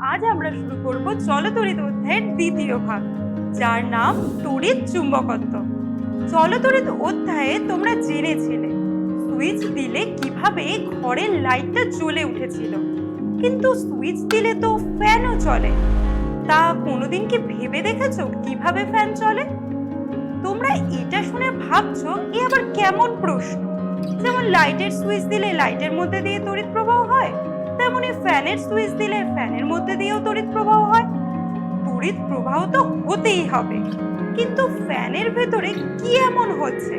আজ আমরা শুরু করব চলতরিত অধ্যায়ের দ্বিতীয় ভাগ, যার নাম তড়িৎ চুম্বকত্ব। চলতরিত অধ্যায়ে তোমরা জেনেছিলে, সুইচ দিলে কীভাবে ঘরের লাইটটা জ্বলে উঠেছিল। কিন্তু সুইচ দিলে তো ফ্যানও চলে। তা কোনোদিন কি ভেবে দেখেছ কীভাবে ফ্যান চলে? তোমরা এটা শুনে ভাবছ, এ আবার কেমন প্রশ্ন? যেমন লাইটের সুইচ দিলে লাইটের মধ্যে দিয়ে তড়িৎ প্রবাহ হয়, তেমনি ফ্যানের সুইচ দিলে ফ্যানের মধ্যে দিয়েও তড়িৎ প্রবাহ হয়। তড়িৎ প্রবাহ তো হতেই হবে, কিন্তু ফ্যানের ভেতরে কি এমন হচ্ছে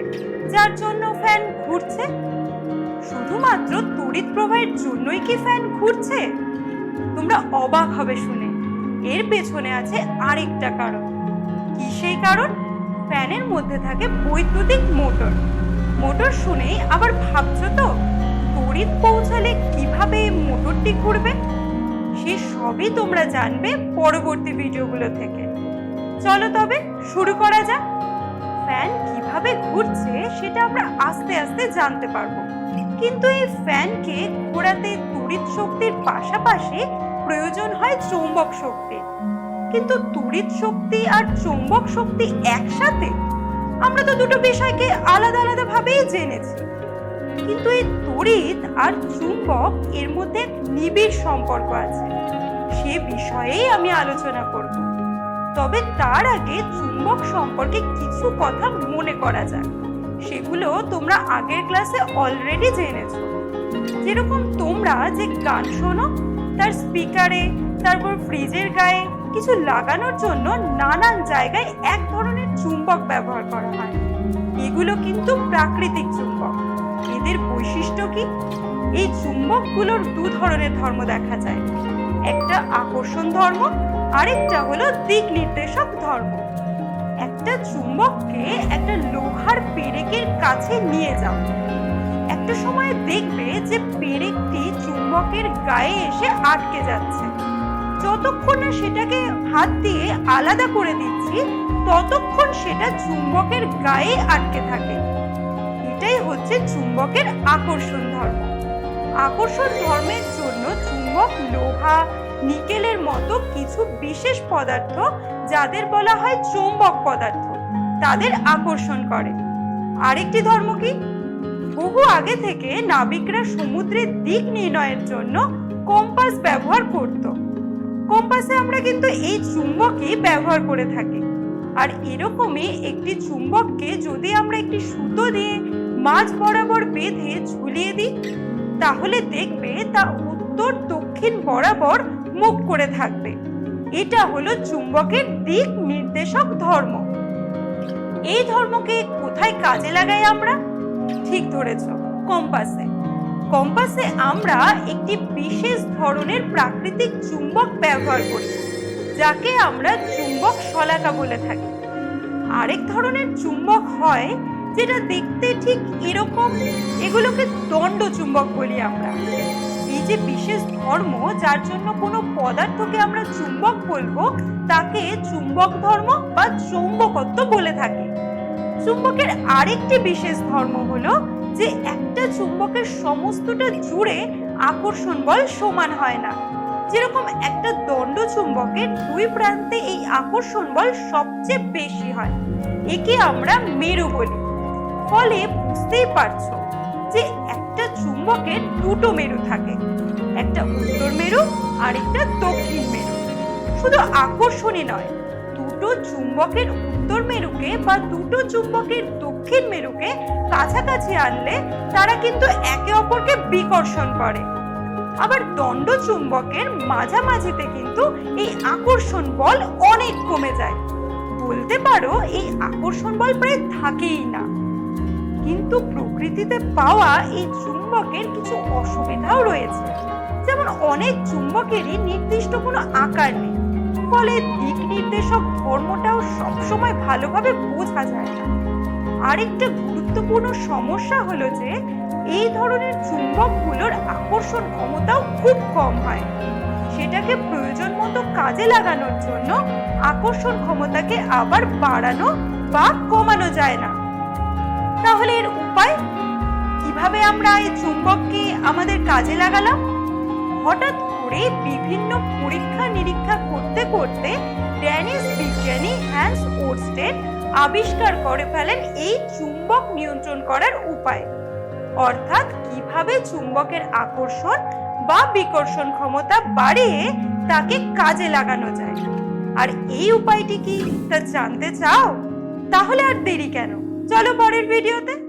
যার জন্য ফ্যান ঘুরছে? শুধুমাত্র তড়িৎ প্রবাহের জন্যই কি ফ্যান ঘুরছে? তোমরা অবাক হবে শুনে। এর পেছনে আছে আরেকটা কারণ। কি সেই কারণ? ফ্যানের মধ্যে থাকে বৈদ্যুতিক মোটর। মোটর শুনেই আবার ভাবছ তো? তড়িৎ পৌঁছালে কীভাবে মোটরটি ঘুরবে? সে সবই তোমরা জানবে পরবর্তী ভিডিওগুলো থেকে। চলো তবে, শুরু করা যাক। ফ্যান কীভাবে ঘুরছে সেটা আমরা আস্তে আস্তে জানতে পারব। কিন্তু এই ফ্যানকে ঘোরাতে তড়িৎ শক্তির পাশাপাশি প্রয়োজন হয় চৌম্বক শক্তি। কিন্তু তড়িৎ শক্তি আর চৌম্বক শক্তি একসাথে আমরা তো দুটো বিষয়কে আলাদা আলাদা ভাবেই জেনেছি। কিন্তু এই তড়িৎ আর চুম্বক এর মধ্যে নিবিড় সম্পর্ক আছে। সে বিষয়েই আমি আলোচনা করব। তবে তার আগে চুম্বক সম্পর্কে কিছু কথা মনে করা যাক। সেগুলো তোমরা আগের ক্লাসে অলরেডি জেনেছো। যেরকম তোমরা যে গান শোনো, তার স্পিকারে তারপর ফ্রিজের গায়ে কিছু লাগানোর জন্য নানান জায়গায় এক ধরনের চুম্বক ব্যবহার করা হয়। এগুলো কিন্তু প্রাকৃতিক চুম্বক। এদের বৈশিষ্ট্য কি? এই চুম্বকগুলোর দু ধরনের ধর্ম দেখা যায়। একটা আকর্ষণ ধর্ম, আরেকটা হলো দিক নির্দেশক ধর্ম। একটা চুম্বককে একটা লোহার পেরেকের কাছে নিয়ে যাও। একটা সময় দেখবে যে পেরেকটি চুম্বকের গায়ে এসে আটকে যাচ্ছে। যতক্ষণ না সেটাকে হাত দিয়ে আলাদা করে দিচ্ছি, ততক্ষণ সেটা চুম্বকের গায়ে আটকে থাকে। এটাই হচ্ছে চুম্বকের আকর্ষণ ধর্ম। আকর্ষণ ধর্মের জন্য চুম্বক, লোহা, নিকেলের মতো কিছু বিশেষ পদার্থ, যাদের বলা হয় চৌম্বক পদার্থ, তাদের আকর্ষণ করে। আরেকটি ধর্ম কি? বহু আগে থেকে নাবিকরা সমুদ্রের দিক নির্ণয়ের জন্য কম্পাস ব্যবহার করত। কম্পাসে আমরা কিন্তু এই চুম্বকই ব্যবহার করে থাকি। আর এরকমই একটি চুম্বককে যদি আমরা একটি সুতো দিয়ে মাঝ বরাবর বেঁধে ঝুলিয়ে দিই, তাহলে দেখবে তা উত্তর দক্ষিণ বরাবর মুখ করে থাকবে। এটা হলো চুম্বকের দিক নির্দেশক ধর্ম। এই ধর্মকে কোথায় কাজে লাগাই আমরা? ঠিক ধরেছ, কম্পাসে। কম্পাসে আমরা একটি বিশেষ ধরনের প্রাকৃতিক চুম্বক ব্যবহার করি, যাকে আমরা চুম্বক শলাকা বলে থাকি। আরেক ধরনের চুম্বক হয় যেটা দেখতে ঠিক এরকম, এগুলোকে দণ্ড চুম্বক বলি আমরা। এই যে বিশেষ ধর্ম, যার জন্য কোনো পদার্থকে আমরা চুম্বক বলব, তাকে চুম্বক ধর্ম বা চৌম্বকত্ব বলে থাকি। চুম্বকের আরেকটি বিশেষ ধর্ম হলো যে একটা চুম্বকের সমস্তটা জুড়ে আকর্ষণ বল সমান হয় না। যেরকম একটা দণ্ড চুম্বকের দুই প্রান্তে এই আকর্ষণ বল সবচেয়ে বেশি হয়। একে আমরা মেরু বলি। ফলে বুঝতেই পারছ যে একটা চুম্বকের দুটো মেরু থাকে। একটা উত্তর মেরু আর একটা দক্ষিণ মেরু। শুধু আকর্ষণই নয় দুটো চুম্বকের উত্তর মেরুকে বা দুটো চুম্বকের দক্ষিণ মেরুকে কাছাকাছি আনলে তারা কিন্তু একে অপরকে বিকর্ষণ করে। আবার দণ্ড চুম্বকের মাঝামাঝিতে কিন্তু এই আকর্ষণ বল অনেক কমে যায়। বলতে পারো এই আকর্ষণ বল প্রায় থাকেই না। কিন্তু প্রকৃতিতে পাওয়া এই চুম্বকের কিছু অসুবিধাও রয়েছে। যেমন অনেক চুম্বকেরই নির্দিষ্ট কোনো আকার নেই। ফলে দিক নির্দেশক ধর্মটাও সবসময় ভালোভাবে বোঝা যায় না। আরেকটা গুরুত্বপূর্ণ সমস্যা হলো যে, এই ধরনের চুম্বকগুলোর আকর্ষণ ক্ষমতাও খুব কম হয়। সেটাকে প্রয়োজন মতো কাজে লাগানোর জন্য আকর্ষণ ক্ষমতাকে আবার বাড়ানো বা কমানো যায় না। তাহলে এর উপায়? কীভাবে আমরা এই চুম্বককে আমাদের কাজে লাগালাম? হঠাৎ করে বিভিন্ন পরীক্ষা নিরীক্ষা করতে করতে ড্যানিশ বিজ্ঞানী হ্যান্স ওরস্টেড আবিষ্কার করে ফেলেন এই চুম্বক নিয়ন্ত্রণ করার উপায়। অর্থাৎ কীভাবে চুম্বকের আকর্ষণ বা বিকর্ষণ ক্ষমতা বাড়িয়ে তাকে কাজে লাগানো যায়। আর এই উপায়টি কি? তা জানতে চাও? তাহলে আর দেরি কেন। চলো পরের ভিডিওতে।